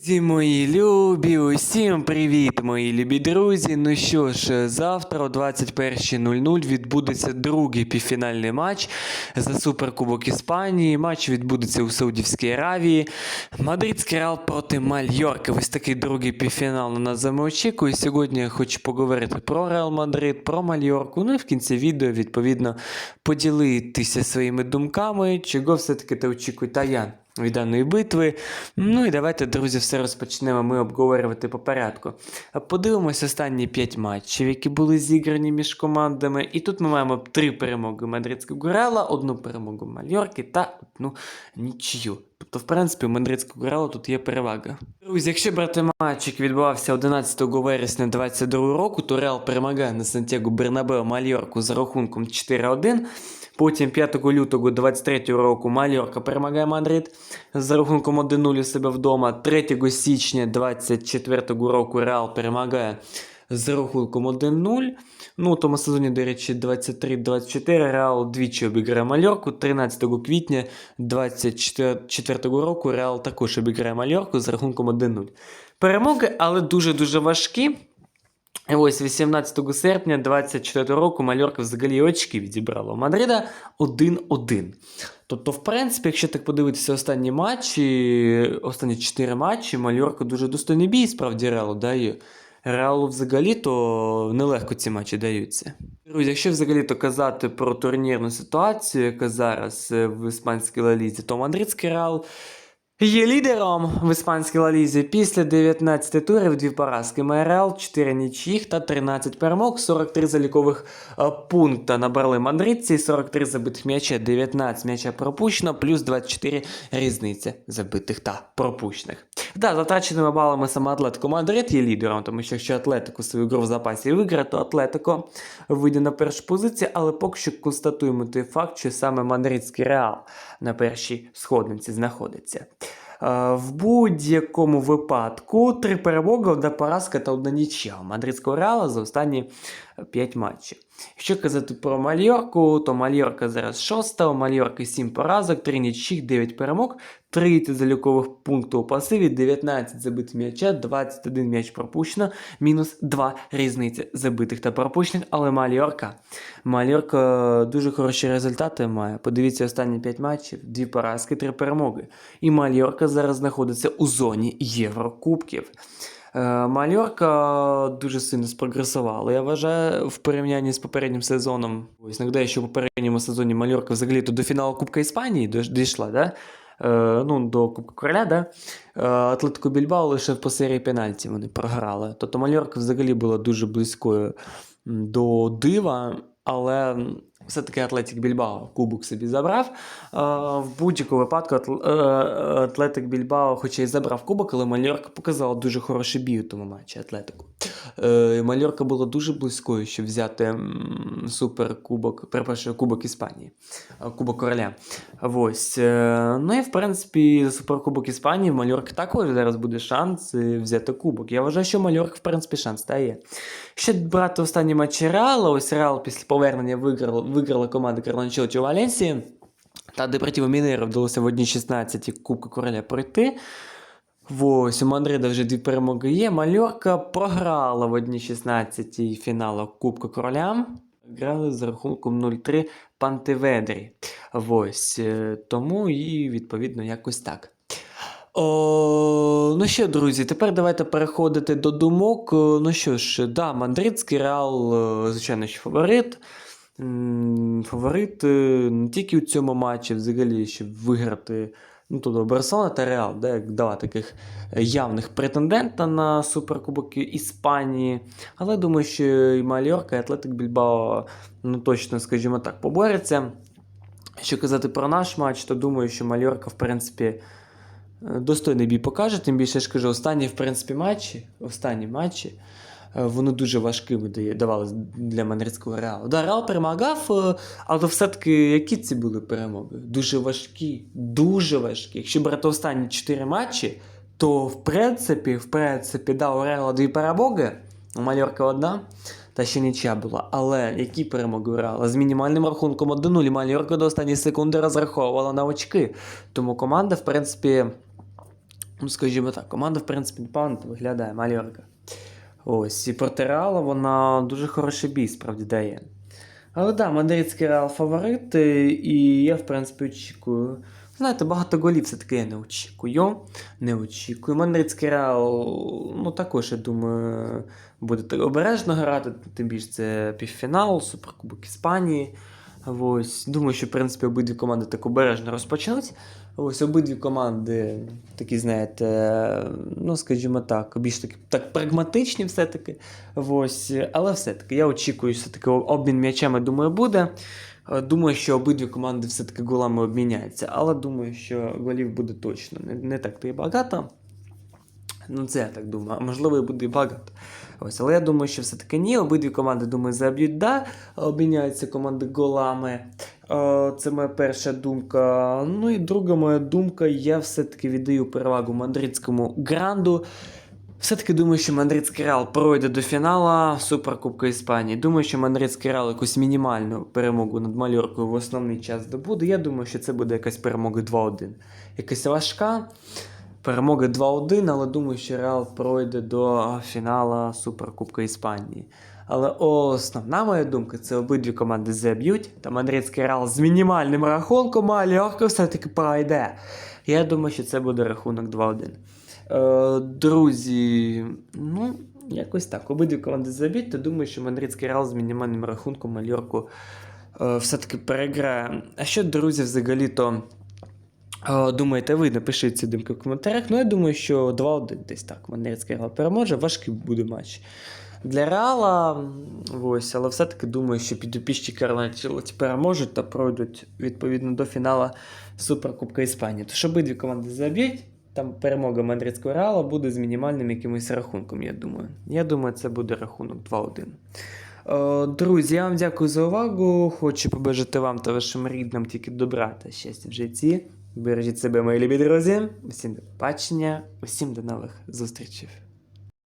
Друзі мої любі, усім привіт, мої любі друзі. Ну що ж, завтра о 21.00 відбудеться другий півфінальний матч за Суперкубок Іспанії. Матч відбудеться у Саудівській Аравії. Мадридський Реал проти Мальорки. Ось такий другий півфінал на нас за мною очікує. Сьогодні я хочу поговорити про Реал Мадрид, про Мальорку. Ну і в кінці відео, відповідно, поділитися своїми думками, чого все-таки та очікує Таян від даної битви. Ну і давайте, друзі, все розпочнемо ми обговорювати по порядку. Подивимось останні 5 матчів, які були зіграні між командами. І тут ми маємо три перемоги Мадридського Реала, одну перемогу Мальорки та одну нічию. Тобто, в принципі, у Мадридського Реала тут є перевага. Друзі, якщо брати матч, який відбувався 11 вересня 2022 року, то Реал перемагає на Сантьяго Бернабео Мальорку за рахунком 4-1. Потім 5 лютого 23 року Мальорка перемагає Мадрид за рахунком 1-0 у себе вдома. 3 січня 24 року Реал перемагає за рахунком 1-0. Ну, у тому сезоні, до речі, 23-24 Реал двічі обіграє Мальорку. 13 квітня 24 року Реал також обіграє Мальорку за рахунком 1-0. Перемоги, але дуже-дуже важкі. Ось 18 серпня 24 року Мальорка взагалі очки відібрала у Мадрида 1-1. Тобто, в принципі, якщо так подивитися останні матчі, останні 4 матчі, Мальорка дуже достойний бій, справді Реалу дає. Реалу взагалі то нелегко ці матчі даються. Друзі, якщо взагалі то казати про турнірну ситуацію, яка зараз е, в іспанській лалізі, то мадридський Реал Є лідером в іспанській лалізі після 19 турів, дві поразки МРЛ, 4 нічиїх та 13 перемог, 43 залікових е, пункта набрали мадридці, 43 забитих м'яча, 19 м'яча пропущено, плюс 24 різниці забитих та пропущених. Да, за балами саме Атлетико Мадрид є лідером, тому що якщо Атлетико свою гру в запасі виграє, то Атлетико вийде на першу позицію, але поки що констатуємо той факт, що саме мадридський Реал на першій сходниці знаходиться. Е, В будь-якому випадку три перемоги, одна поразка та одна нічия у мадридського реала за останні 5 матчів. Якщо казати про Мальорку, то Мальорка зараз шоста, у Мальорки 7 поразок, 3 нічих, 9 перемог, 30 залікових пунктів у пасиві, 19 забитих м'яча, 21 м'яч пропущено, мінус 2 різниці забитих та пропущених, але Мальорка. Мальорка дуже хороші результати має. Подивіться останні 5 матчів, 2 поразки, 3 перемоги. І Мальорка зараз знаходиться у зоні Єврокубків. Е, Мальорка дуже сильно спрогресувала. Я вважаю, в порівнянні з попереднім сезоном. Ось нагадаю, що в попередньому сезоні Мальорка взагалі то до фіналу Кубка Іспанії дійшла, да? Е, ну, до Кубка Короля, да? Е, Атлетико Більбао лише по серії пенальті вони програли. Тобто Мальорка взагалі була дуже близькою до дива, але все-таки Атлетик Більбао кубок собі забрав. Е, В будь-якому випадку е, Атлетик Більбао, хоча й забрав кубок, але Мальорка показала дуже хороший бій у тому матчі Атлетику. Е, Мальорка була дуже близькою, щоб взяти суперкубок, перепрошую, кубок Іспанії, кубок короля. Ось. е, Ну і в принципі, за суперкубок Іспанії в Мальорки також зараз буде шанс е, взяти кубок. Я вважаю, що Мальорка, в принципі, шанс та. Ще брати останні матчі Реала, ось Реал після повернення виграла, виграла команда Карло Анчелоті у Валенсії. Та Депретіво Мінейро вдалося в 1-16 Кубка Короля пройти. Ось, у Мадрида вже дві перемоги є. Мальорка програла в 1-16 фіналу Кубка Короля. Грали з рахунком 0-3 Пантеведрі. Ось, е, тому і відповідно якось так. О, ну що, друзі, тепер давайте переходити до думок. Е, Ну що ж, да, мадридський реал, е, звичайно, що фаворит. Фаворит не тільки у цьому матчі, взагалі, щоб виграти. Ну, тобто Барселона та Реал, як два таких явних претендента на Суперкубок Іспанії. Але думаю, що і Мальорка, і Атлетик Більбао, ну точно, скажімо так, поборються. Що казати про наш матч, то думаю, що Мальорка, в принципі, е, достойний бій покаже. Тим більше я ж кажу, останні, в принципі, матчі, останні матчі. Е, Вони дуже важкими давалися для мадридського реалу. Да, Реал перемагав, е, але все-таки які ці були перемоги? Дуже важкі, дуже важкі. Якщо брати останні 4 матчі, то в принципі, в принципі, да, у Реала дві перемоги, у Мальорка одна, та ще нічия була. Але які перемоги у З мінімальним рахунком 1-0 Мальорка до останньої секунди розраховувала на очки. Тому команда, в принципі, Ну, скажімо так, команда, в принципі, непогано виглядає, Мальорка. Ось, і проти Реала вона дуже хороший бій, справді дає. Але да, мадридський Реал фаворит, е, і я, в принципі, очікую. Знаєте, багато голів все-таки я не очікую. Не очікую. Мадридський Реал, ну також, я думаю, буде обережно грати, тим більше це півфінал, Суперкубок Іспанії. Ось, думаю, що в принципі обидві команди так обережно розпочнуть. Ось обидві команди такі, знаєте, ну скажімо так, більш таки так прагматичні все-таки. Ось, але все-таки я очікую, все-таки обмін м'ячами, думаю, буде. Е, Думаю, що обидві команди все-таки голами обміняються, але думаю, що голів буде точно не, не так то і багато. Ну, це я так думаю, а можливо, і буде багато. Ось, але я думаю, що все-таки ні. Обидві команди, думаю, заб'ють да, обміняються команди голами. Е, Це моя перша думка. Ну і друга моя думка, я все-таки віддаю перевагу мадридському гранду. Все-таки думаю, що мадридський Реал пройде до фіналу Суперкубка Іспанії. Думаю, що мадридський Реал якусь мінімальну перемогу над Мальоркою в основний час здобуде. Я думаю, що це буде якась перемога 2-1. Якась важка. Перемога 2-1, але думаю, що Реал пройде до фіналу Суперкубка Іспанії. Але основна моя думка це обидві команди заб'ють, та мадридський Реал з мінімальним рахунком, а легко все-таки пройде. Я думаю, що це буде рахунок 2-1. Е, друзі, ну, якось так. Обидві команди заб'ють, то думаю, що мадридський Реал з мінімальним рахунком Мальорку е, все-таки переграє. А що, друзі, взагалі-то. Е, Думаєте, ви напишіть ці думки в коментарях. Ну, я думаю, що 2-1 десь так. Манерський Реал переможе, важкий буде матч. Для Реала, ось, але все-таки думаю, що підопічні Карла переможуть та пройдуть відповідно до фіналу Суперкубка Іспанії. Тож обидві команди заб'ють. Там перемога мадридського Реала буде з мінімальним якимось рахунком, я думаю. Я думаю, це буде рахунок 2-1. Е, Друзі, я вам дякую за увагу. Хочу побажати вам та вашим рідним тільки добра та щастя в житті. Бережіть себе, мої любі друзі. Усім до побачення, усім до нових зустрічей.